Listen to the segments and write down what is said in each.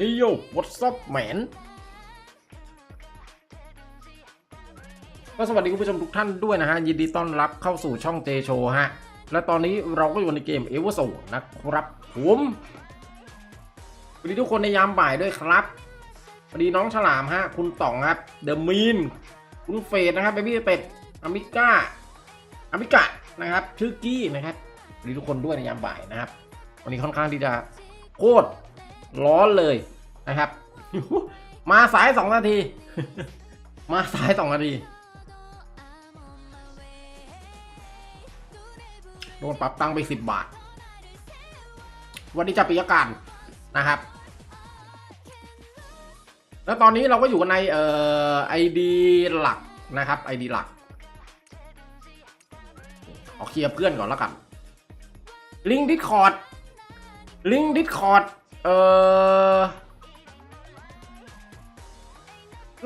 เฮ้ยโย what's up man ก็สวัสดีคุณผู้ชมทุกท่านด้วยนะฮะ ยินดีต้อนรับเข้าสู่ช่องเจโชฮะ และตอนนี้เราก็อยู่ในเกมเอเวอร์โซนะครับผมสวัสดีทุกคนในยามบ่ายด้วยครับสวัสดีน้องฉลามฮะ คุณต่องครับเดอะมีนคุณเฟดนะครับเบบี้เป็ดอมิก้าอมิกะนะครับชื่อกี้นะครับสวัสดีทุกคนด้วยในยามบ่ายนะครับ วันนี้ค่อนข้างที่จะโคตร ร้อนเลยนะครับ มาสายสองนาที มาสายสองนาทีโดนปรับตังค์ไปสิบบาท วันนี้จะปิยการนะครับ แล้วตอนนี้เราก็อยู่ในเอ่อไอดีหลักนะครับไอดีหลักเอาเคลียร์เพื่อนก่อนแล้วกัน ลิงก์ดิสคอร์ดลิงก์ดิสคอร์ด เออ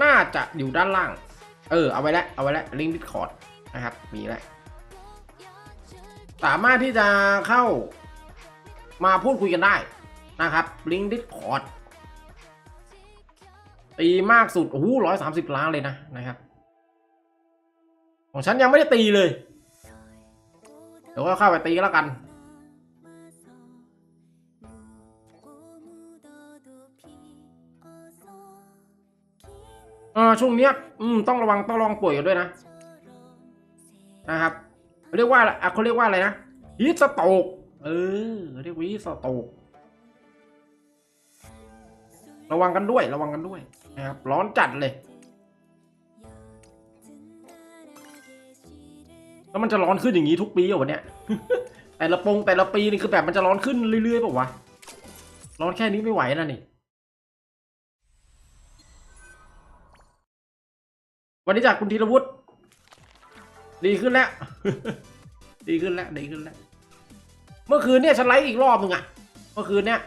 น่าจะอยู่ด้านล่าง เออ เอาไว้แล้ว เอาไว้แล้ว ลิงก์ดิสคอร์ดนะครับ มีแล้ว สามารถที่จะเข้ามาพูดคุยกันได้นะครับ ลิงก์ดิสคอร์ดตีมากสุด โอ้โหร้อยสามสิบล้านเลยนะ นะครับ ของฉันยังไม่ได้ตีเลย เดี๋ยวก็เข้าไปตีแล้วกัน เออช่วงเนี้ยอืมต้องระวังต้องระวังป่วยกันด้วยนะนะครับเรียกว่าอะไรอะเขาเรียกว่าอะไรนะฮีสโตกเออเรียกว่าฮีสโตกระวังกันด้วยระวังกันด้วยนะครับร้อนจัดเลย แล้วมันจะร้อนขึ้นอย่างนี้ทุกปีเหรอวะเนี่ยแต่ละปงแต่ละปีนี่คือแบบมันจะร้อนขึ้นเรื่อยๆป่าวะร้อนแค่นี้ไม่ไหวนะนี่ วันนี้จากคุณธีรวุฒิดีขึ้นแล้ว ดีขึ้นแล้ว ดีขึ้นแล้ว เมื่อคืนเนี่ยฉันไลฟ์อีกรอบมึงอะเมื่อคืนเนี่ย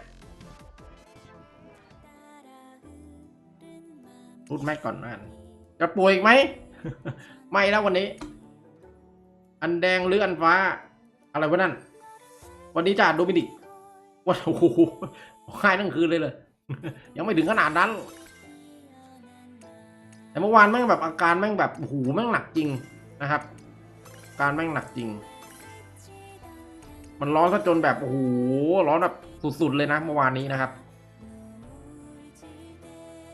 รูดแม็กก่อนนะกันจะป่วยอีกไหม ไม่แล้ววันนี้ อันแดงหรืออันฟ้า อะไรวะนั่น วันนี้จ่าโดมินิกวันโอ้โหหายทั้งคืนเลยเลย ยังไม่ถึงขนาดนั้น แต่เมื่อวานแม่งแบบอาการแม่งแบบโอ้โหแม่งหนักจริงนะครับ การแม่งหนักจริง มันร้อนซะจนแบบโอ้โหร้อนแบบสุดๆเลยนะเมื่อวานนี้นะครับ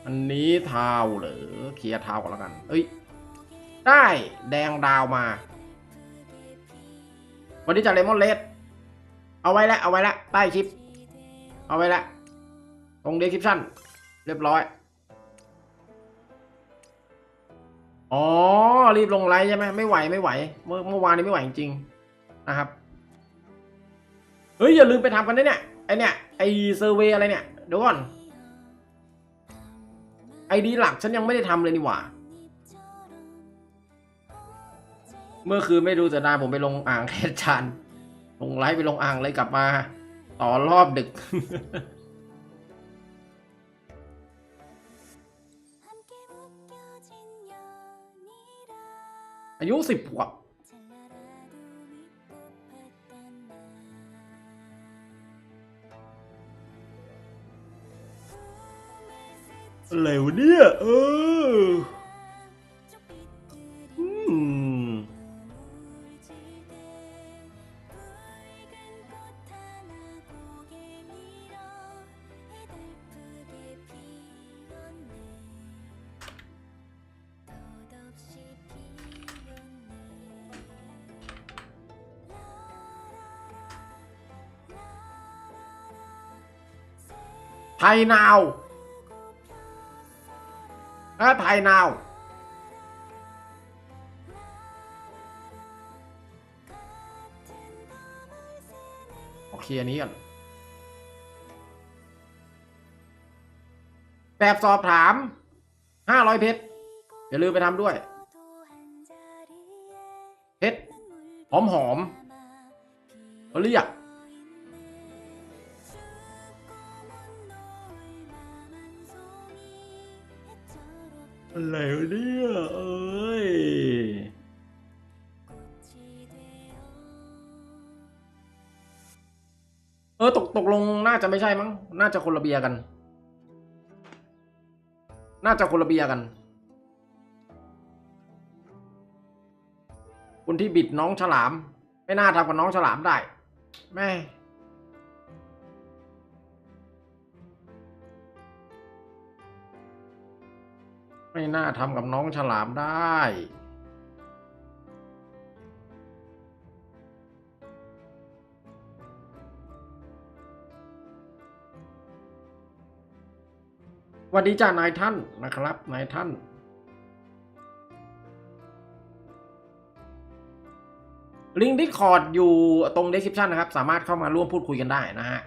อันนี้เท้าเหรอเคลียร์เท้าก่อนแล้วกัน เอ้ย ได้แดงดาวมา วันนี้จะเลมอนเลดเอาไว้แล้วเอาไว้แล้วใต้คลิป เอาไว้แล้วตรงเดสคริปชั่น เรียบร้อย อ๋อ รีบลงไลฟ์ใช่ไหมไม่ไหวไม่ไหว เมื่อเมื่อวานนี้ไม่ไหวจริงๆนะครับ เฮ้ย อย่าลืมไปทำกันนะเนี่ย ไอเนี่ย ไอเซอร์เวยอะไรเนี่ยเดี๋ยวก่อนไอดีหลักฉันยังไม่ได้ทำเลยนี่หว่า เมื่อคืนไม่ดูจะดาผมไปลงอ่างแคทชันลงไลฟ์ไปลงอ่างเลยกลับมา ต่อรอบดึก อายุสิบขวบเหลวเนี่ย เออ ไทยนาวนะไทยนาว โอเคอันนี้ก่อนแบบสอบถาม ห้าร้อยเพชรอย่าลืมไปทำด้วย เพชรหอมหอมเขาเรียก อะไรวะเนี่ยเอ้ยเออตกตกลงน่าจะไม่ใช่มั้ง น่าจะคนละเบียกัน น่าจะคนละเบียกันคนที่บิดน้องฉลาม ไม่น่าทำกับน้องฉลามได้ แม่ ไม่น่าทำกับน้องฉลามได้สวัสดีจ้านายท่านนะครับ นายท่านลิงก์ดิสคอร์ดอยู่ตรง description นะครับ สามารถเข้ามาร่วมพูดคุยกันได้นะฮะ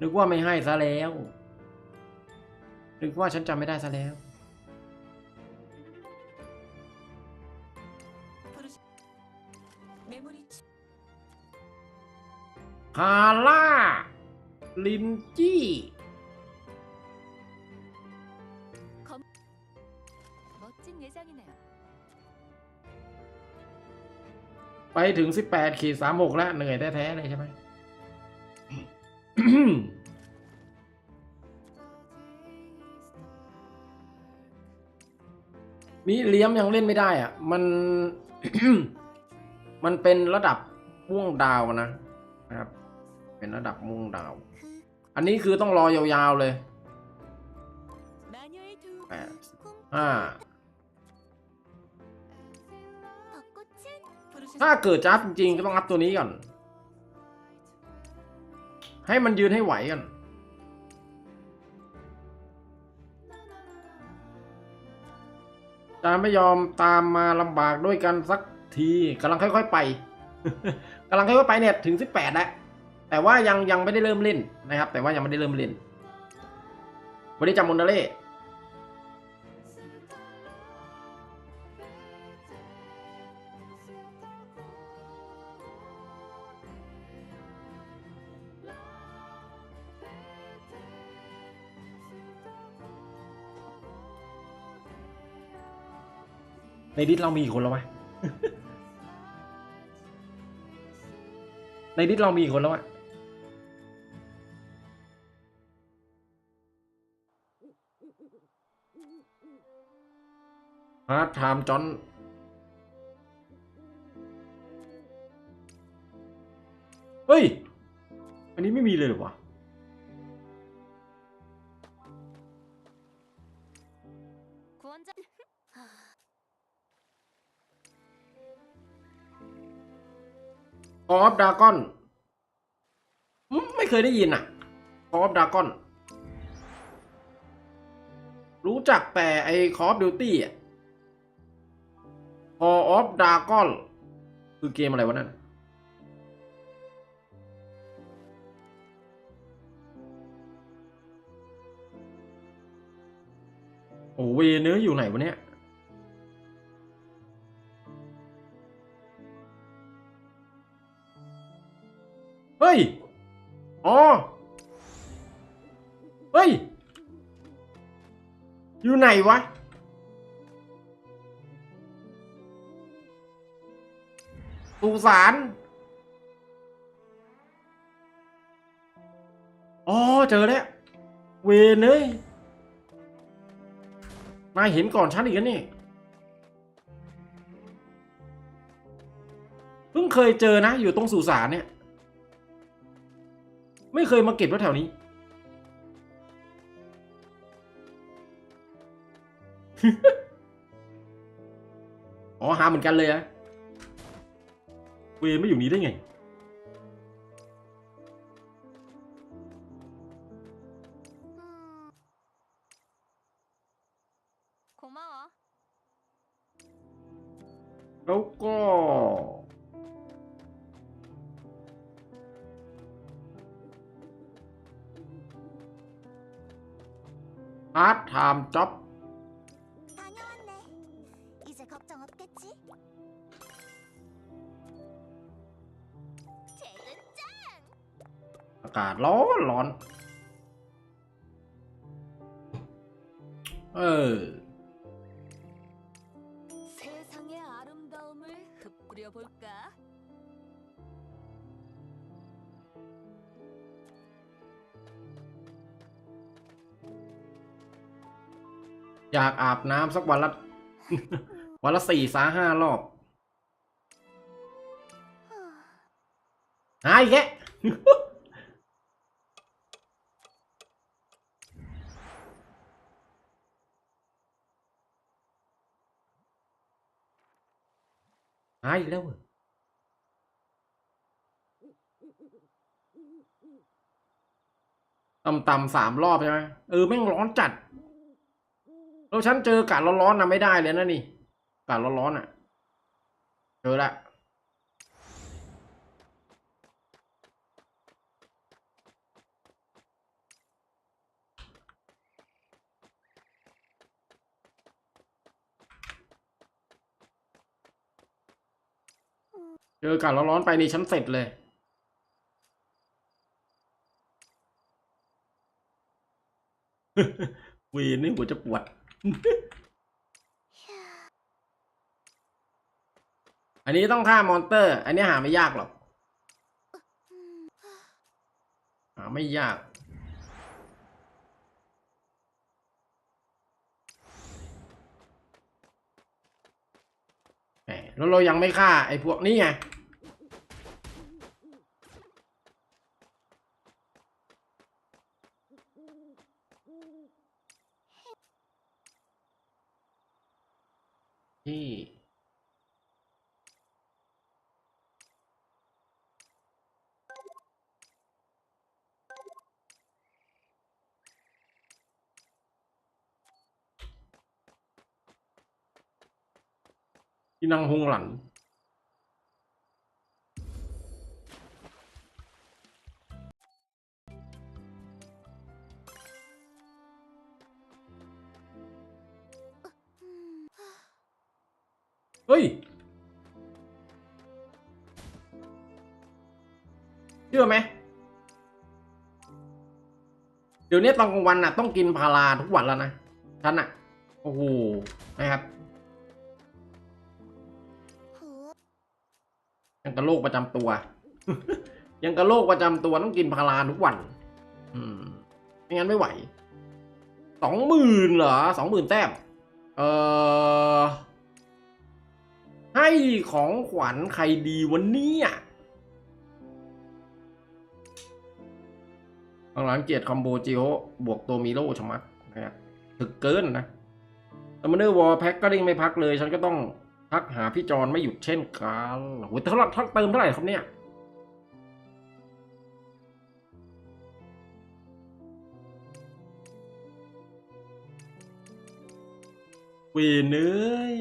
นึกว่าไม่ให้ซะแล้ว นึกว่าฉันจำไม่ได้ซะแล้ว คาล่า ลินจี้ 멋진 예상이네 요. ไปถึง 18ขีด36 แล้ว เหนื่อยแท้ ๆ เลยใช่ไหม วิเลียมยังเล่นไม่ได้อะ มัน มันเป็นระดับม่วงดาวนะนะครับ เป็นระดับม่วงดาว อันนี้คือต้องรอยาวๆเลยแปดห้าถ้าเกิดจับจริงๆ ก็ต้องอัพตัวนี้ก่อน ให้มันยืนให้ไหวก่อน จาไม่ยอมตามมาลำบากด้วยกันสักทีกำลังค่อย ๆ ไปกำลังค่อยๆไปเนี่ยถึง 18แล้วแต่ว่ายังยังไม่ได้เริ่มเล่นนะครับ แต่ว่ายังไม่ได้เริ่มเล่นวันนี้จำมอนเดเล่ ในดิสเรามีกี่คนแล้ววะ ในดิสเรามีกี่คนแล้ววะฮาร์ดไทม์จอนเฮ้ย อันนี้ไม่มีเลยเหรอวะ อฟดากอนไม่เคยได้ยินอะคอฟดากอน รู้จักแต่ไอ้คอฟดิวตี้อะคออฟดากอนคือเกมอะไรวะนั่นโอ้เวเนื้ออยู่ไหนวะเนี่ย เฮ้ย อ๋อ เฮ้ย อยู่ไหนวะ สุสาน อ๋อ เจอแล้ว เวนเอ้ยนายเห็นก่อนฉันอีกแล้วนี่เพิ่งเคยเจอนะ อยู่ตรงสุสานเนี่ย ไม่เคยมาเก็บรถแถวนี้ อ๋อหาเหมือนกันเลยอะเวไม่อยู่นี้ได้ไง แล้วก็ พาร์ทไทม์จ็อบ 다녀왔네. 이제 걱정 없겠지? 재근짱! อากาศร้อนร้อน เออ อยากอาบน้ำสักวันละ วันละสี่สาห้ารอบหายแกหายแล้วเหรอต่ำๆสามรอบใช่ไหมเออ แม่งร้อนจัด แล้วฉันเจอกาดร้อนๆนะไม่ได้เลยนะนี่กาดร้อนๆอะ เจอละเจออากาศร้อนๆไปนี่ฉันเสร็จเลย วีนนี่หัวจะปวด อันนี้ต้องฆ่ามอนเตอร์ อันนี้หาไม่ยากหรอก หาไม่ยาก แล้วเรายังไม่ฆ่าไอ้พวกนี้ไง ที่ที่นั่งหงหลัน ดี๋ยวนี้ตอนกลางวันน่ะต้องกินพาราทุกวันแล้วนะฉันน่ะโอ้โหนะครับยังกระโรคประจำตัว ยังกระโรคประจำตัวต้องกินพาราทุกวัน อืมไม่งั้นไม่ไหวสองหมื่นเหรอสองหมื่นแต้มเออให้ของขวัญใครดีวันนี้อะ ของหลังเกียรติคอมโบจิโอบวกตัวมิโลชมัดนะถึกเกินนะแต่มันเนอร์วอลแพ็กก็เร่งไม่พักเลย ฉันก็ต้องพักหาพี่จอนไม่หยุดเช่นกันโอ้ยเท่าไหร่เท่าเติมเท่าไหร่ครับเนี่ยวยเนย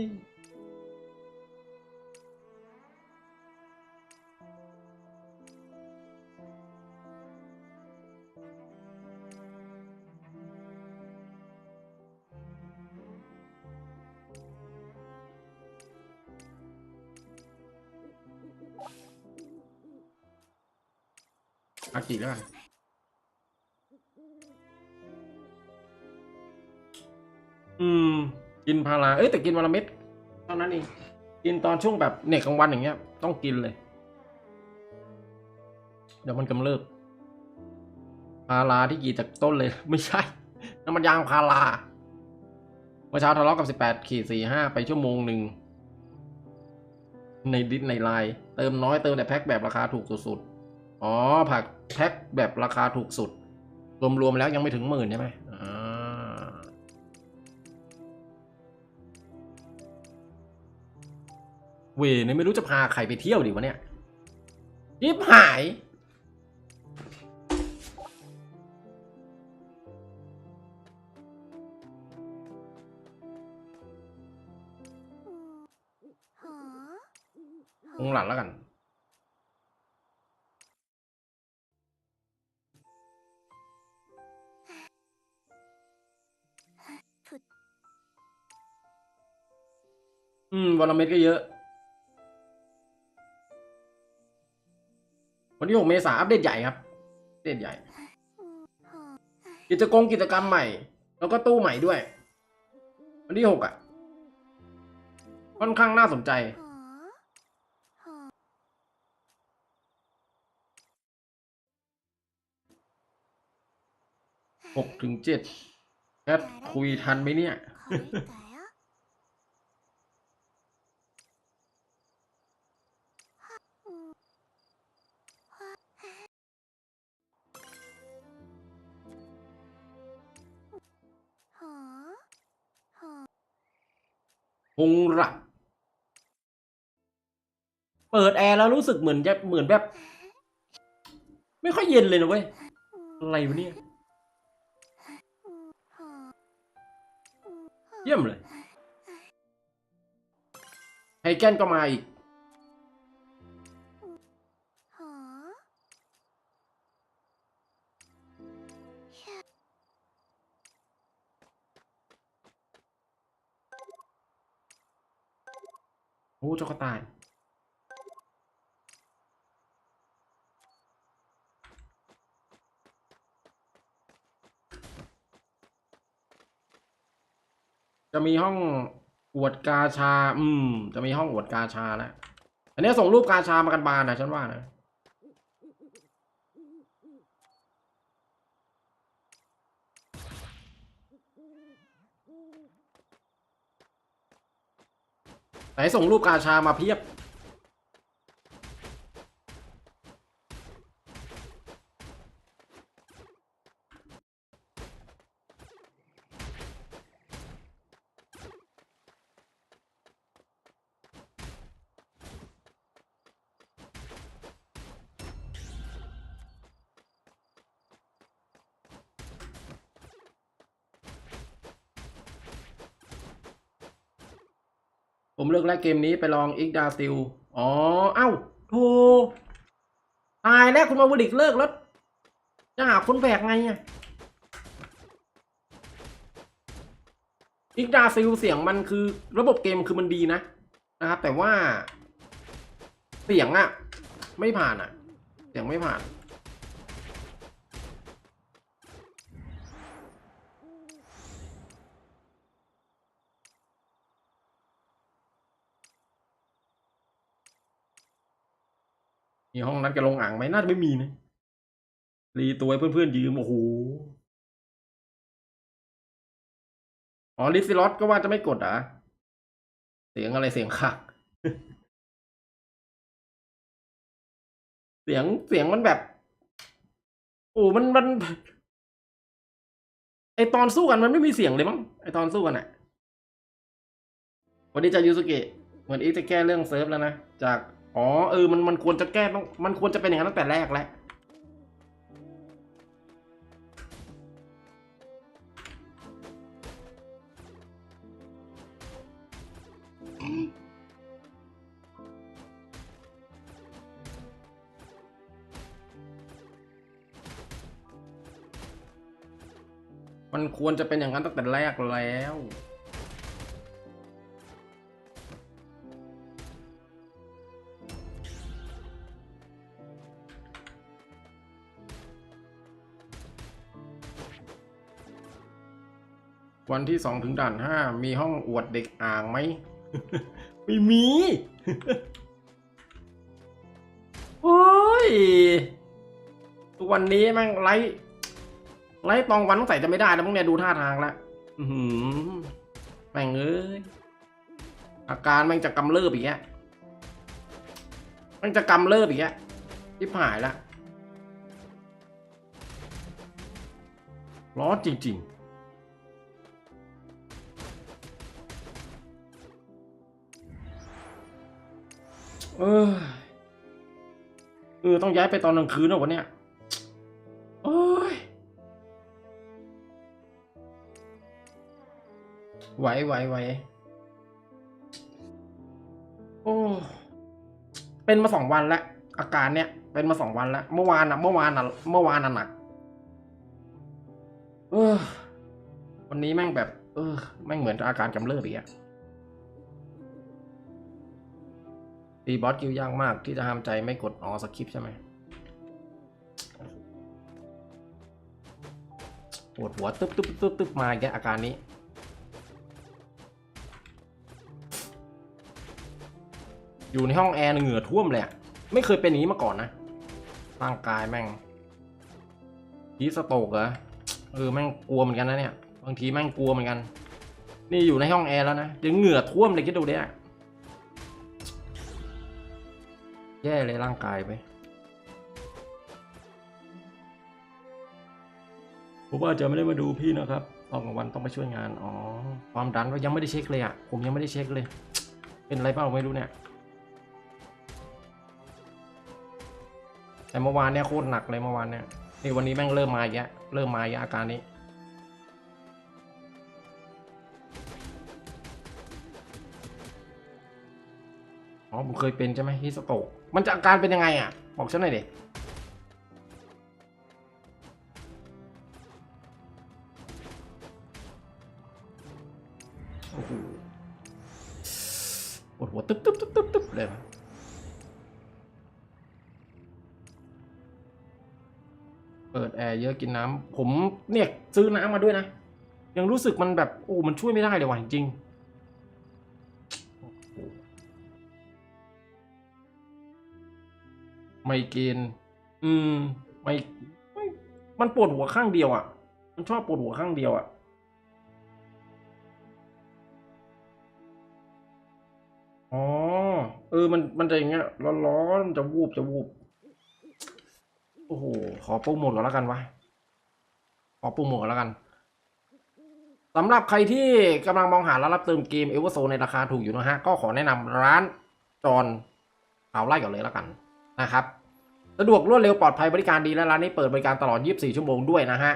อากิแล้วกันอืม กินพาราเอ้ยแต่กินวันละเม็ดเท่านั้นเองกินตอนช่วงแบบเน็กกลางวันอย่างเงี้ย ต้องกินเลย เดี๋ยวมันกำเริบพาราที่กี่จากต้นเลย ไม่ใช่น้ำมันยางพาราเมื่อเช้าทะเลาะกับสิบแปดขีดสี่ห้าไปชั่วโมงหนึ่งในดิสในไลน์เติมน้อยเติมแต่แพ็คแบบราคาถูกสุดๆ อ๋อ ผัก แพ็คแบบราคาถูกสุด รวมๆแล้วยังไม่ถึงหมื่นใช่ไหมอ่าเวเนี่ยไม่รู้จะพาใครไปเที่ยวดีวะเนี่ยยิบหายคงหลันแล้วกัน วันละเม็ดก็เยอะ วันที่ 6 เมษาอัปเดตใหญ่ครับอัปเดตใหญ่ กิจกรรมกิจกรรมใหม่ แล้วก็ตู้ใหม่ด้วย วันที่ 6 อะ ค่อนข้างน่าสนใจหกถึงเจ็ดแคปคุยทันไหมเนี่ย งระเปิดแอร์แล้วรู้สึกเหมือนจะเหมือนแบบ ไม่ค่อยเย็นเลยนะเว้ย อะไรวะเนี่ย เยี่ยมเลยไฮแกนก็มาอีก โอ้เจ้ากระต่าย จะมีห้องอวดกาชา อืม จะมีห้องอวดกาชาแล้วอันนี้ส่งรูปกาชามากันบานนะฉันว่านะ ส่งรูปกาชามาเพียบ ผมเลือกแลกเกมนี้ไปลองอีกดาซิล อ๋อ เอ้าโธ่ตายแล้วคุณมาบริกเลิกแล้ว จะหาคนแบกไงอะอีกดาซิลเสียงมันคือระบบเกมคือมันดีนะ นะครับ แต่ว่า เสียงอะไม่ผ่านอะเสียงไม่ผ่าน มีห้องนัดกันลงอ่างไหมน่าจะไม่มีนะรีตัวเพื่อนๆยืมโอ้โหอ๋อลิซิลอตก็ว่าจะไม่กดอะเสียงอะไรเสียงขักเสียงเสียงมันแบบโอ้มันมันไอตอนสู้กันมันไม่มีเสียงเลยมั้งไอตอนสู้กันอะวันนี้จะยูสุเกะเหมือนอีกจะแก้เรื่องเซิร์ฟแล้วนะ จาก อ๋อเออมันมันควรจะแก้ต้องมันควรจะเป็นอย่างนั้นตั้งแต่แรกแล้วมันควรจะเป็นอย่างนั้นตั้งแต่แรกแล้ว วันที่สองถึงด่านห้ามีห้องอวดเด็กอ่างไหม ไม่มี โอ้ยทุกวันนี้แม่งไลฟ์ไลฟ์ตองวันต้องใส่จะไม่ได้แล้วมึงเนี่ยดูท่าทางละอื้อหือแม่งเอ้ยอาการแม่งจะกำเริบอีกแยะแม่งจะกำเริบอีกแยะที่หายละร้อนจริง ๆ เออเออ ต้องย้ายไปตอนกลางคืนแล้ววันเนี้ยโอ้ยไหวไหวไหวโอ้เป็นมาสองวันแล้วอาการเนี้ยเป็นมาสองวันแล้ว เมื่อวานอะเมื่อวานอะเมื่อวานอะหนักเออวันนี้แม่งแบบ เออแม่งเหมือนอาการกำเริบอีกอะ ตีบอสคิวยากมากที่จะห้ามใจไม่กดออสคริปใช่ไหมปวดหัวตึ๊บตึ๊บตึ๊บตึ๊บมาแกอาการนี้ อยู่ในห้องแอร์เหงื่อท่วมเลยอะไม่เคยเป็นอย่างนี้มาก่อนนะ ร่างกายแม่งยีสโตกเหรอเออแม่งกลัวเหมือนกันนะเนี่ย บางทีแม่งกลัวเหมือนกัน นี่อยู่ในห้องแอร์แล้วนะยังเหงื่อท่วมเลยคิดดูเนี่ย แย่เลยร่างกายไปผมว่าจะไม่ได้มาดูพี่นะครับตอนกลางวันต้องไปช่วยงาน อ๋อ ความดันก็ยังไม่ได้เช็คเลยอะ ผมยังไม่ได้เช็คเลย เป็นอะไรเปล่าไม่รู้เนี่ย แต่เมื่อวานเนี่ยโคตรหนักเลยเมื่อวานเนี่ย นี่วันนี้แม่งเริ่มมาอีกแล้วเริ่มมาอีกแล้วอาการนี้ อ๋อผมเคยเป็นใช่ไหมฮิสโตกมันจะอาการเป็นยังไงอะ บอกฉันหน่อยดิโอ้โหปวดหัวตึ๊บตึ๊บตึ๊บตึ๊บตึ๊บเลยเปิดแอร์เยอะกินน้ำผมเนี่ยซื้อน้ำมาด้วยนะ ยังรู้สึกมันแบบโอ้มันช่วยไม่ได้เลยว่ะจริง ไมเกรนอืมไม่ไม่มันปวดหัวข้างเดียวอะ่ะ มันชอบปวดหัวข้างเดียวอะ่ะอ๋อเออมันมันจะอย่างเงี้ยร้อนๆมันจะวูบจะวูบโอ้โหขอโปรโมทก่อนแล้วกันวะขอโปรโมทก่อนแล้วกันสำหรับใครที่กำลังมองหาร้านรับเติมเกมเอเวอร์โซในราคาถูกอยู่นะฮะ ก็ขอแนะนำร้านจอนเผาไล่ก่อนเลยแล้วกัน นะครับสะดวกรวดเร็วปลอดภัยบริการดีและร้านนี้เปิดบริการตลอด 24 ชั่วโมงด้วยนะฮะ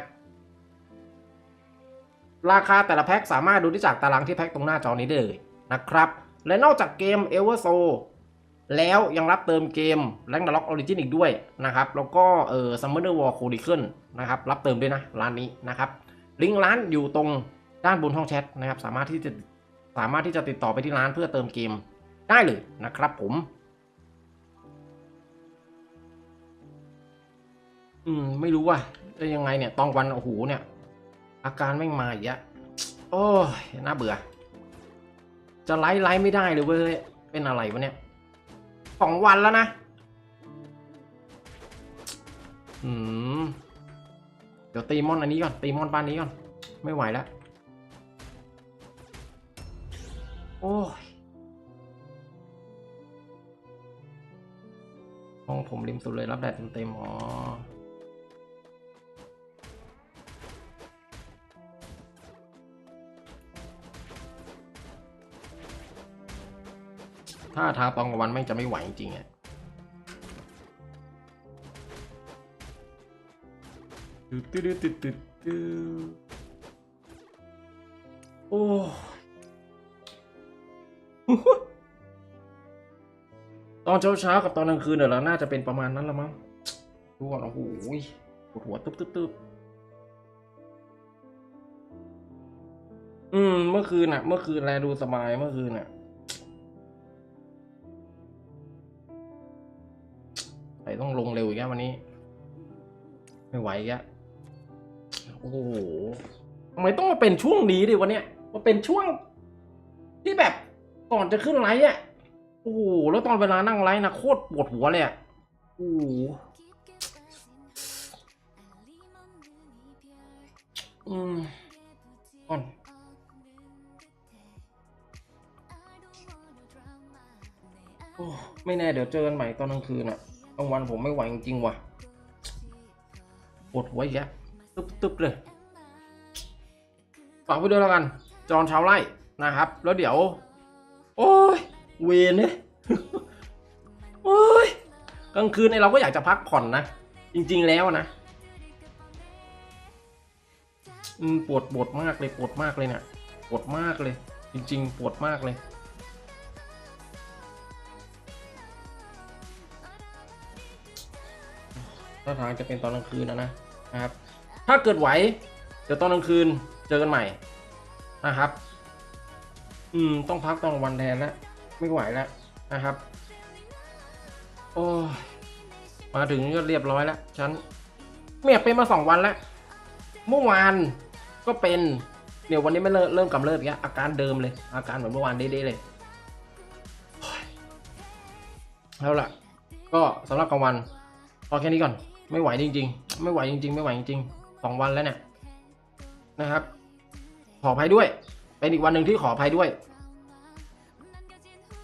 ราคาแต่ละแพ็คสามารถดูได้จากตารางที่แพ็คตรงหน้าจอนี้ได้เลยนะครับ และนอกจากเกม e v e r s o แล้วยังรับเติมเกม r a g n a r o k Origin อีกด้วยนะครับ แล้วก็เออ Summoner War Chronicle นะครับรับเติมด้วยนะ ร้านนี้นะครับลิงก์ร้านอยู่ตรงด้านบนห้องแชทนะครับ สามารถที่จะสามารถที่จะติดต่อไปที่ร้านเพื่อเติมเกมได้เลยนะครับผม อืม ไม่รู้ว่าจะยังไงเนี่ยตองวันโอ้โหเนี่ย อาการแม่มาอีกแล้วโอ้ยน่าเบื่อ จะไลฟ์ไลฟ์ไม่ได้เลยเว้ยเป็นอะไรวะเนี่ยสองวันแล้วนะ อืม เดี๋ยวตีมอนอันนี้ก่อน ตีมอนบ้านนี้ก่อน ไม่ไหวแล้ว โอ้ยห้องผมริมสุดเลยรับแดดเต็มๆ อ๋อ ถ้าทางตอนกลางวันแม่งจะไม่ไหวจริงๆอะตึ๊ดตึ๊ดตึ๊ดตึ๊ดตึ๊ดโอ้ยตอนเช้าเช้าๆกับตอนกลางคืนเดี๋ยวเราน่าจะเป็นประมาณนั้นละมั้งดูก่อนโอ้โหปวดหัวตึ๊บตึ๊บตึ๊บอืม เมื่อคืนน่ะเมื่อคืนแลดูสบายเมื่อคืนน่ะ ใส่ต้องลงเร็วอีกแล้ววันนี้ ไม่ไหวอีกแล้วโอ้โหทำไมต้องมาเป็นช่วงนี้ดิวันเนี้ยมาเป็นช่วง ที่แบบก่อนจะขึ้นไลฟ์อะโอ้โหแล้วตอนเวลานั่งไลฟ์นะโคตรปวดหัวเลยอะโอ้โหอืมก่อนโอ้ไม่แน่เดี๋ยวเจอกันใหม่ตอนกลางคืนอะ กลางวันผมไม่ไหวจริงๆว่ะปวดหัวอีกแล้วตึ๊บตึ๊บเลยฝากไปด้วยแล้วกัน จอนชาวไร่นะครับ แล้วเดี๋ยว โอ้ย เวรเนี่ยโอ้ยกลางคืนเนี่ยเราก็อยากจะพักผ่อนนะ จริง ๆแล้วนะอืมปวดปวดมากเลยปวดมากเลยเนี่ยปวดมากเลย จริง ๆ ปวดมากเลย ถ้าทางจะเป็นตอนกลางคืนนะนะนะครับ ถ้าเกิดไหวเดี๋ยวตอนกลางคืนเจอกันใหม่นะครับ อืม ต้องพักตอนกลางวันแทนแล้วไม่ไหวแล้วนะครับ โอ้ยมาถึงก็เรียบร้อยแล้วฉันเมียเป็นมาสองวันแล้ว เมื่อวานก็เป็นเดี๋ยววันนี้ไม่เริ่มเริ่มกำเริบอีกแล้วอาการเดิมเลย อาการเหมือนเมื่อวานเด้ๆเลยโอ้ยแล้วล่ะ ก็สำหรับกลางวันพอแค่นี้ก่อน ไม่ไหวจริง ๆ ไม่ไหวจริง ๆ ไม่ไหวจริงๆสองวันแล้วเนี่ยนะครับ ขออภัยด้วย เป็นอีกวันหนึ่งที่ขออภัยด้วย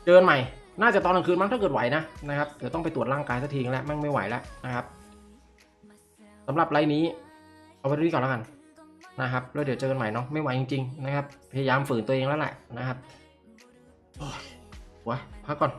เจอกันใหม่ น่าจะตอนกลางคืนมั้งถ้าเกิดไหวนะนะครับเดี๋ยวต้องไปตรวจร่างกายสักทีแล้วแม่งไม่ไหวแล้วนะครับสำหรับไลน์นี้ เอาไว้ที่ก่อนแล้วกันนะครับแล้วเดี๋ยวเจอกันใหม่เนาะไม่ไหวจริง ๆ นะครับ พยายามฝืนตัวเองแล้วแหละนะครับโอ้ยหัวพักก่อน